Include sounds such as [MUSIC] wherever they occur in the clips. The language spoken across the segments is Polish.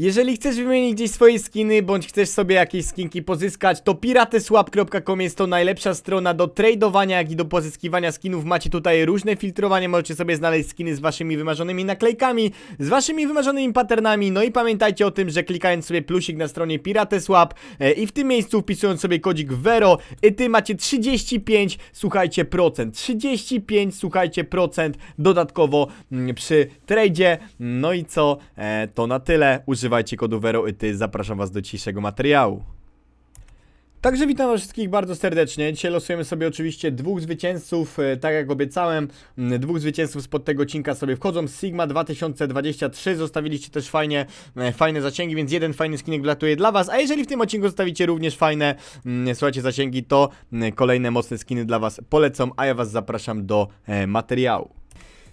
Jeżeli chcesz wymienić gdzieś swoje skiny, bądź chcesz sobie jakieś skinki pozyskać, to pirateswap.com jest to najlepsza strona do tradowania, jak i do pozyskiwania skinów. Macie tutaj różne filtrowanie, możecie sobie znaleźć skiny z waszymi wymarzonymi naklejkami, z waszymi wymarzonymi patternami, no i pamiętajcie o tym, że klikając sobie plusik na stronie Pirateswap e, i w tym miejscu wpisując sobie kodzik VERO, i ty macie 35, słuchajcie, procent, 35, słuchajcie, procent dodatkowo mm, przy tradzie, no i co, e, to na tyle, używajcie kodu VERO i ty, zapraszam was do dzisiejszego materiału. Także witam was wszystkich bardzo serdecznie. Dzisiaj losujemy sobie oczywiście dwóch zwycięzców, e, tak jak obiecałem. Dwóch zwycięzców spod tego odcinka sobie wchodzą Sigma 2023. Zostawiliście też fajnie, e, fajne zasięgi, więc jeden fajny skinek wlatuje dla was. A jeżeli w tym odcinku zostawicie również fajne, słuchajcie, zasięgi, to kolejne mocne skiny dla was polecą, a ja was zapraszam do e, materiału.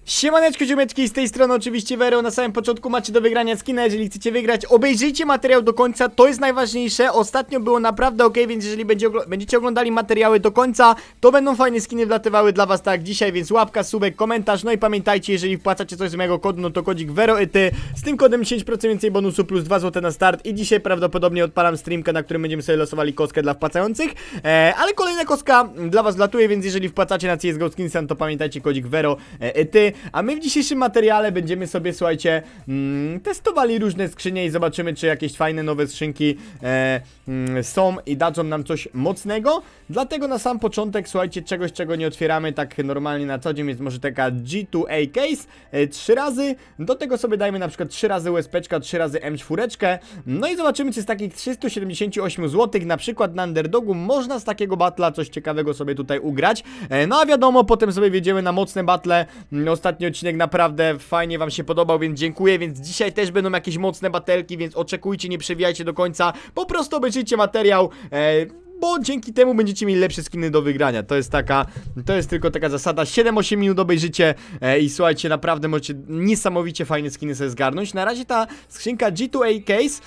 Siemaneczko ziomeczki, z tej strony oczywiście Vero, na samym początku macie do wygrania skina, jeżeli chcecie wygrać, obejrzyjcie materiał do końca, to jest najważniejsze, ostatnio było naprawdę ok, więc jeżeli będzie, ogl- będziecie oglądali materiały do końca, to będą fajne skiny wlatywały dla was tak dzisiaj, więc łapka, subek, komentarz, no i pamiętajcie, jeżeli wpłacacie coś z mojego kodu, no to kodzik VeroEty, z tym kodem 10% więcej bonusu plus 2 zł na start. I dzisiaj prawdopodobnie odpalam streamkę, na którym będziemy sobie losowali kostkę dla wpłacających, e, ale kolejna kostka dla was wlatuje, więc jeżeli wpłacacie na CSGO Skinsan, to pamiętajcie kodzik VeroEty, a my w dzisiejszym materiale będziemy sobie, słuchajcie, mm, testowali różne skrzynie i zobaczymy, czy jakieś fajne nowe skrzynki e, mm, są i dadzą nam coś mocnego. Dlatego na sam początek, słuchajcie, czegoś, czego nie otwieramy tak normalnie na co dzień, jest może taka G2A case, e, trzy razy. Do tego sobie dajmy na przykład trzy razy USB, trzy razy M4. No i zobaczymy, czy z takich 378 zł, na przykład na underdogu, można z takiego batla coś ciekawego sobie tutaj ugrać. E, no a wiadomo, potem sobie wjedziemy na mocne battle. Mm, Ostatni odcinek naprawdę fajnie wam się podobał, więc dziękuję, więc dzisiaj też będą jakieś mocne batelki, więc oczekujcie, nie przewijajcie do końca. Po prostu obejrzyjcie materiał. E, bo dzięki temu będziecie mieli lepsze skiny do wygrania. To jest taka, to jest tylko taka zasada. 7-8 minut obejrzycie e, i słuchajcie, naprawdę możecie niesamowicie fajne skiny sobie zgarnąć. Na razie ta skrzynka G2A Case.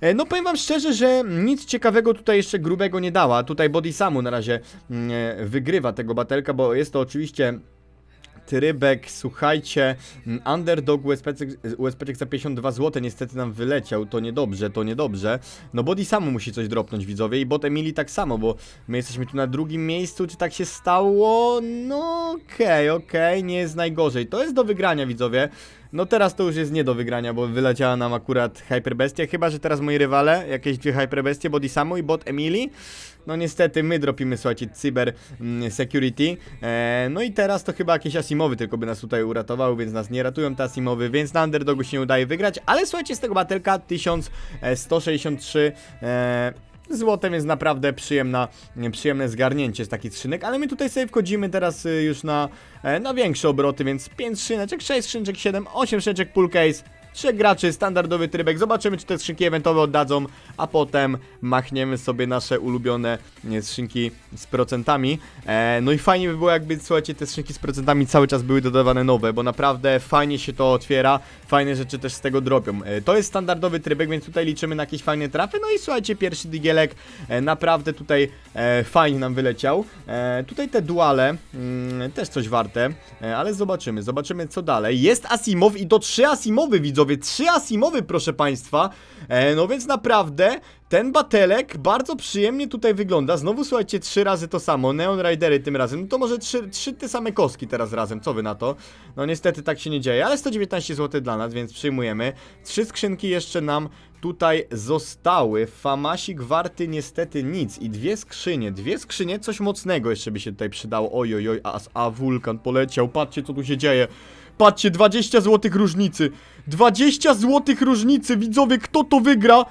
e, No powiem wam szczerze, że nic ciekawego tutaj jeszcze grubego nie dała. Tutaj Body Samu na razie mm, e, wygrywa tego batelka, bo jest to oczywiście Trybek, słuchajcie, mm, Underdog USP, USP za 52 zł niestety nam wyleciał, to niedobrze, to niedobrze. No Body samo musi coś dropnąć widzowie i bot Emily tak samo, bo my jesteśmy tu na drugim miejscu, czy tak się stało? No okej, okej, nie jest najgorzej. To jest do wygrania widzowie. No teraz to już jest nie do wygrania, bo wyleciała nam akurat Hyperbestia, chyba że teraz moi rywale, jakieś dwie Hyperbestie, Body Samu i bot Emily. No niestety my dropimy, słuchajcie, Cyber mm, Security. E, no i teraz to chyba jakieś Asimowy tylko by nas tutaj uratowały, więc nas nie ratują te Asimowy, więc na Underdogu się nie udaje wygrać, ale słuchajcie, z tego batelka 1163 e, złote, więc naprawdę przyjemna, przyjemne zgarnięcie z takich skrzynek, ale my tutaj sobie wchodzimy teraz y, już na, e, na większe obroty, więc 5 skrzyneczek, 6 skrzyneczek, 7, 8 skrzyneczek full case, trzech graczy, standardowy trybek, zobaczymy czy te skrzynki eventowe oddadzą, a potem machniemy sobie nasze ulubione skrzynki z procentami. E, no i fajnie by było jakby, słuchajcie, te skrzynki z procentami cały czas były dodawane nowe, bo naprawdę fajnie się to otwiera, fajne rzeczy też z tego dropią. E, to jest standardowy trybek, więc tutaj liczymy na jakieś fajne trafy, no i słuchajcie, pierwszy digielek e, naprawdę tutaj e, fajnie nam wyleciał. E, tutaj te duale mm, też coś warte, e, ale zobaczymy, zobaczymy co dalej. Jest Asimow i to trzy Asimowy widzowie, trzy Asimowy proszę państwa, e, no więc naprawdę ten batelek bardzo przyjemnie tutaj wygląda. Znowu słuchajcie, trzy razy to samo. Neon Ridery tym razem. No to może trzy, trzy te same kostki teraz razem. Co wy na to? No niestety tak się nie dzieje, ale 119 zł dla nas, więc przyjmujemy. Trzy skrzynki jeszcze nam tutaj zostały. Famasik warty niestety nic. I dwie skrzynie. Dwie skrzynie, coś mocnego jeszcze by się tutaj przydało. Oj, oj, oj, a, a wulkan poleciał. Patrzcie, co tu się dzieje. Patrzcie, 20 zł różnicy. 20 zł różnicy. Widzowie, kto to wygra?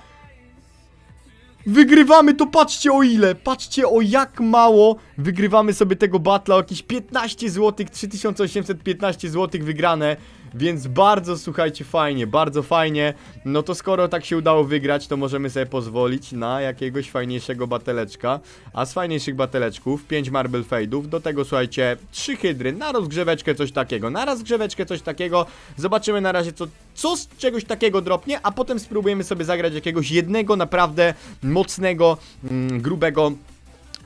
Wygrywamy to, patrzcie o ile, patrzcie o jak mało wygrywamy sobie tego batla, jakieś 15 zł, 3815 zł wygrane, więc bardzo, słuchajcie, fajnie, bardzo fajnie, no to skoro tak się udało wygrać, to możemy sobie pozwolić na jakiegoś fajniejszego bateleczka, a z fajniejszych bateleczków 5 Marble Fade'ów, do tego, słuchajcie, 3 hydry, na rozgrzeweczkę coś takiego, na rozgrzeweczkę coś takiego, zobaczymy na razie co, co z czegoś takiego dropnie, a potem spróbujemy sobie zagrać jakiegoś jednego naprawdę mocnego, mm, grubego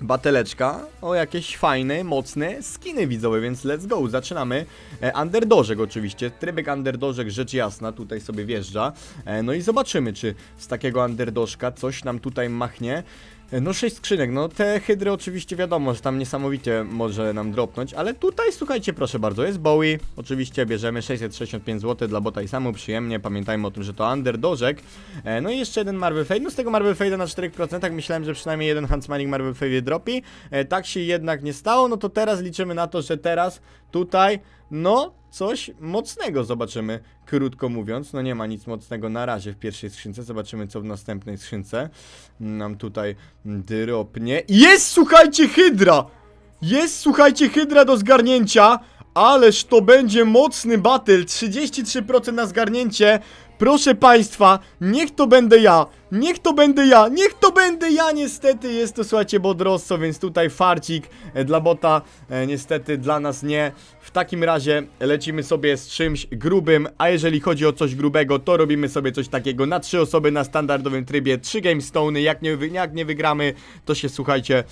bateleczka o jakieś fajne, mocne skiny widzowe, więc let's go, zaczynamy. E, underdożek oczywiście, trybek underdożek, rzecz jasna, tutaj sobie wjeżdża. E, no i zobaczymy, czy z takiego underdożka coś nam tutaj machnie. E, No 6 skrzynek, no te hydry oczywiście wiadomo, że tam niesamowicie może nam dropnąć, ale tutaj słuchajcie proszę bardzo, jest Bowie, oczywiście bierzemy 665 zł dla bota i samo przyjemnie, pamiętajmy o tym, że to underdożek. E, no i jeszcze jeden Marvel Fade, no z tego Marvel Fade na 4% myślałem, że przynajmniej jeden Huntsmaning Marvel Fade dropi, e, tak się jednak nie stało, no to teraz liczymy na to, że teraz tutaj, no coś mocnego zobaczymy, krótko mówiąc, no nie ma nic mocnego na razie w pierwszej skrzynce, zobaczymy co w następnej skrzynce nam tutaj dropnie. Jest słuchajcie Hydra! Jest słuchajcie Hydra do zgarnięcia, ależ to będzie mocny battle, 33% na zgarnięcie, Proszę Państwa, niech to będę ja, niech to będę ja, niech to będę ja, niestety jest to, słuchajcie, Bodrosso, więc tutaj farcik e, dla bota, e, niestety dla nas nie. W takim razie lecimy sobie z czymś grubym, a jeżeli chodzi o coś grubego, to robimy sobie coś takiego na trzy osoby na standardowym trybie, trzy game stony, jak nie, jak nie wygramy, to się, słuchajcie,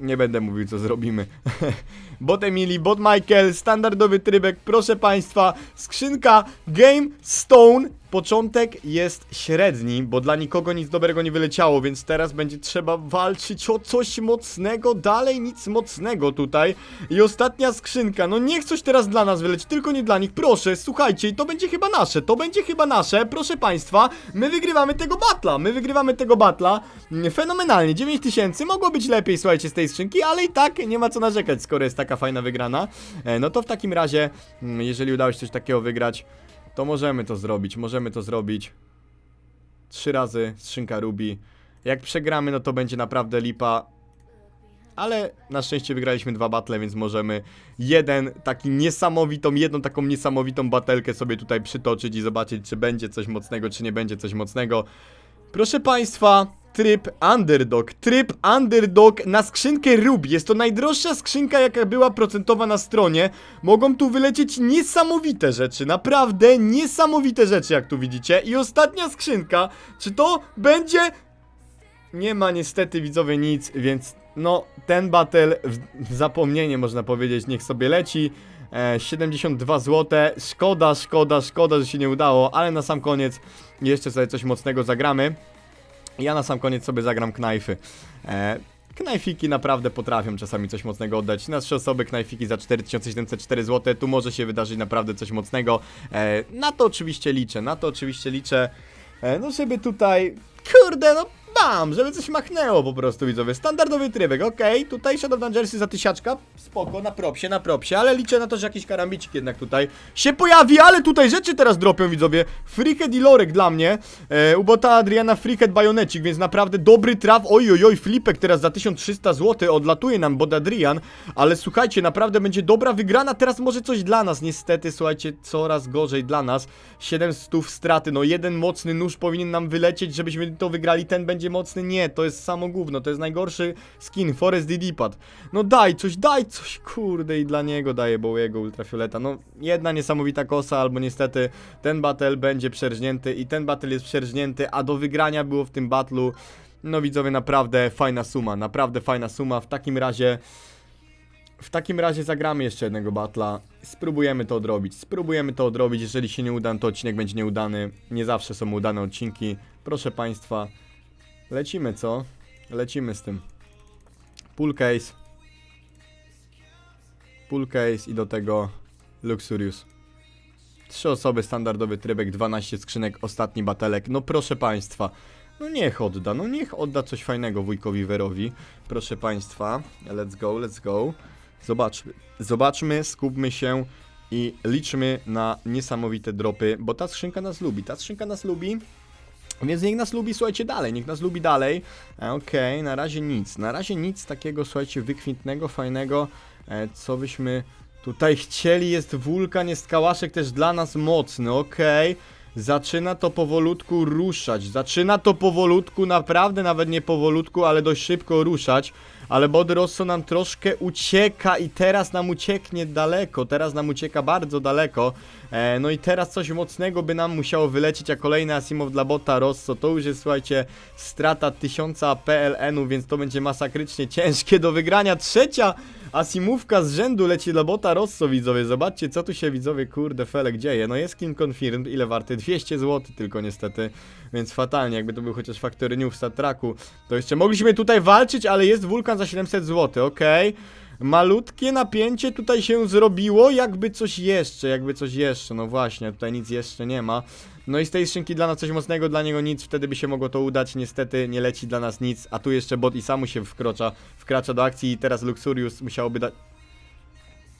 nie będę mówił co zrobimy. [LAUGHS] Bot Emily, bot Michael, standardowy trybek, proszę państwa, skrzynka Game Stone. Początek jest średni, bo dla nikogo nic dobrego nie wyleciało, więc teraz będzie trzeba walczyć o coś mocnego, dalej nic mocnego tutaj. I ostatnia skrzynka, no niech coś teraz dla nas wyleci, tylko nie dla nich, proszę, słuchajcie, i to będzie chyba nasze, to będzie chyba nasze, proszę państwa, my wygrywamy tego batla, my wygrywamy tego batla, Mm, fenomenalnie, 9000, mogło być lepiej, słuchajcie, z tej skrzynki, ale i tak nie ma co narzekać, skoro jest taka fajna wygrana. E, No to w takim razie, mm, jeżeli udało się coś takiego wygrać, to możemy to zrobić, możemy to zrobić. Trzy razy skrzynka Ruby. Jak przegramy, no to będzie naprawdę lipa. Ale na szczęście wygraliśmy dwa battle, więc możemy jeden taki niesamowitą, jedną taką niesamowitą batelkę sobie tutaj przytoczyć i zobaczyć, czy będzie coś mocnego, czy nie będzie coś mocnego. Proszę Państwa, tryb Underdog. Tryb Underdog na skrzynkę Ruby. Jest to najdroższa skrzynka, jaka była procentowa na stronie. Mogą tu wylecieć niesamowite rzeczy. Naprawdę niesamowite rzeczy, jak tu widzicie. I ostatnia skrzynka. Czy to będzie nie ma niestety widzowie nic, więc no ten battle w, zapomnienie można powiedzieć, niech sobie leci. E, 72 zł. Szkoda, szkoda, szkoda, że się nie udało, ale na sam koniec jeszcze sobie coś mocnego zagramy. Ja na sam koniec sobie zagram knajfy. E, knajfiki naprawdę potrafią czasami coś mocnego oddać. Na trzy osoby knajfiki za 4704 zł. Tu może się wydarzyć naprawdę coś mocnego. E, na to oczywiście liczę, na to oczywiście liczę. E, no żeby tutaj, kurde, no bam, żeby coś machnęło po prostu widzowie. Standardowy trybek, okej, tutaj Shadow Dangersy za tysiaczka, spoko, na propsie, na propsie, ale liczę na to, że jakiś karambicik jednak tutaj się pojawi, ale tutaj rzeczy teraz dropią widzowie. Freakhead i Lorek dla mnie, e, u bota Adriana Freakhead Bajonecik, więc naprawdę dobry traf, oj oj oj, flipek teraz za 1300 zł, odlatuje nam bot Adrian, ale słuchajcie, naprawdę będzie dobra wygrana, teraz może coś dla nas, niestety, słuchajcie, coraz gorzej dla nas, 700 straty, no jeden mocny nóż powinien nam wylecieć, żebyśmy to wygrali, ten będzie mocny, nie, to jest samo gówno, to jest najgorszy skin, Forest Didipad, no daj coś, daj coś, kurde i dla niego daję Bowiego Ultrafioleta, no jedna niesamowita kosa, albo niestety ten battle będzie przerżnięty i ten battle jest przerżnięty, a do wygrania było w tym battlu, no widzowie, naprawdę fajna suma, naprawdę fajna suma, w takim razie... W takim razie zagramy jeszcze jednego batla. Spróbujemy to odrobić. Spróbujemy to odrobić. Jeżeli się nie uda, to odcinek będzie nieudany. Nie zawsze są udane odcinki. Proszę Państwa, lecimy co? Lecimy z tym. Pull case. Pull case i do tego Luxurious. Trzy osoby, standardowy trybek, 12 skrzynek, ostatni batelek. No proszę Państwa. No niech odda, no niech odda coś fajnego wujkowi Werowi. Proszę Państwa, let's go, let's go. Zobaczmy, zobaczmy, skupmy się i liczmy na niesamowite dropy, bo ta skrzynka nas lubi, ta skrzynka nas lubi. Więc niech nas lubi, słuchajcie, dalej, niech nas lubi dalej. E, Okej, na razie nic, na razie nic takiego, słuchajcie, wykwintnego, fajnego, e, co byśmy tutaj [LAUGHS] chcieli. Jest wulkan, jest kałaszek też dla nas mocny, okej. Zaczyna to powolutku ruszać. Zaczyna to powolutku, naprawdę nawet nie powolutku, ale dość szybko ruszać. Ale Body Rosso nam troszkę ucieka i teraz nam ucieknie daleko. Teraz nam ucieka bardzo daleko. E, no i teraz coś mocnego by nam musiało wylecieć, a kolejny Asimow dla bota Rosso. To już jest, słuchajcie, strata 1000 PLN-u, więc to będzie masakrycznie ciężkie do wygrania. Trzecia Asimówka z rzędu leci dla bota Rosso, widzowie. Zobaczcie, co tu się, widzowie, kurde, felek dzieje. No jest King Confirmed, ile warty? 200 zł tylko niestety, więc fatalnie. Jakby to był chociaż Factory New w Star Treku, to jeszcze mogliśmy tutaj walczyć, ale jest wulkan za 700 zł, okej. Malutkie napięcie tutaj się zrobiło, jakby coś jeszcze, jakby coś jeszcze, no właśnie, tutaj nic jeszcze nie ma. No i z tej skrzynki dla nas coś mocnego, dla niego nic, wtedy by się mogło to udać, niestety nie leci dla nas nic, a tu jeszcze bot i samu się wkrocza, wkracza do akcji i teraz Luxurius musiałoby dać...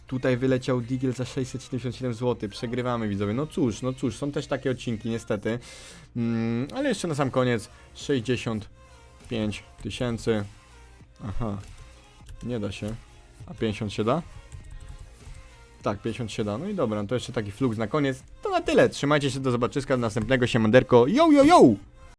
Tutaj wyleciał Digel za 677 zł, przegrywamy widzowie, no cóż, no cóż, są też takie odcinki niestety, mm, ale jeszcze na sam koniec 65 tysięcy, aha, nie da się, a 50 się da? Tak, 50 się da. No i dobra, no to jeszcze taki flux na koniec. To na tyle. Trzymajcie się do zobaczyska do następnego siemanderko. Yo, yo, yo!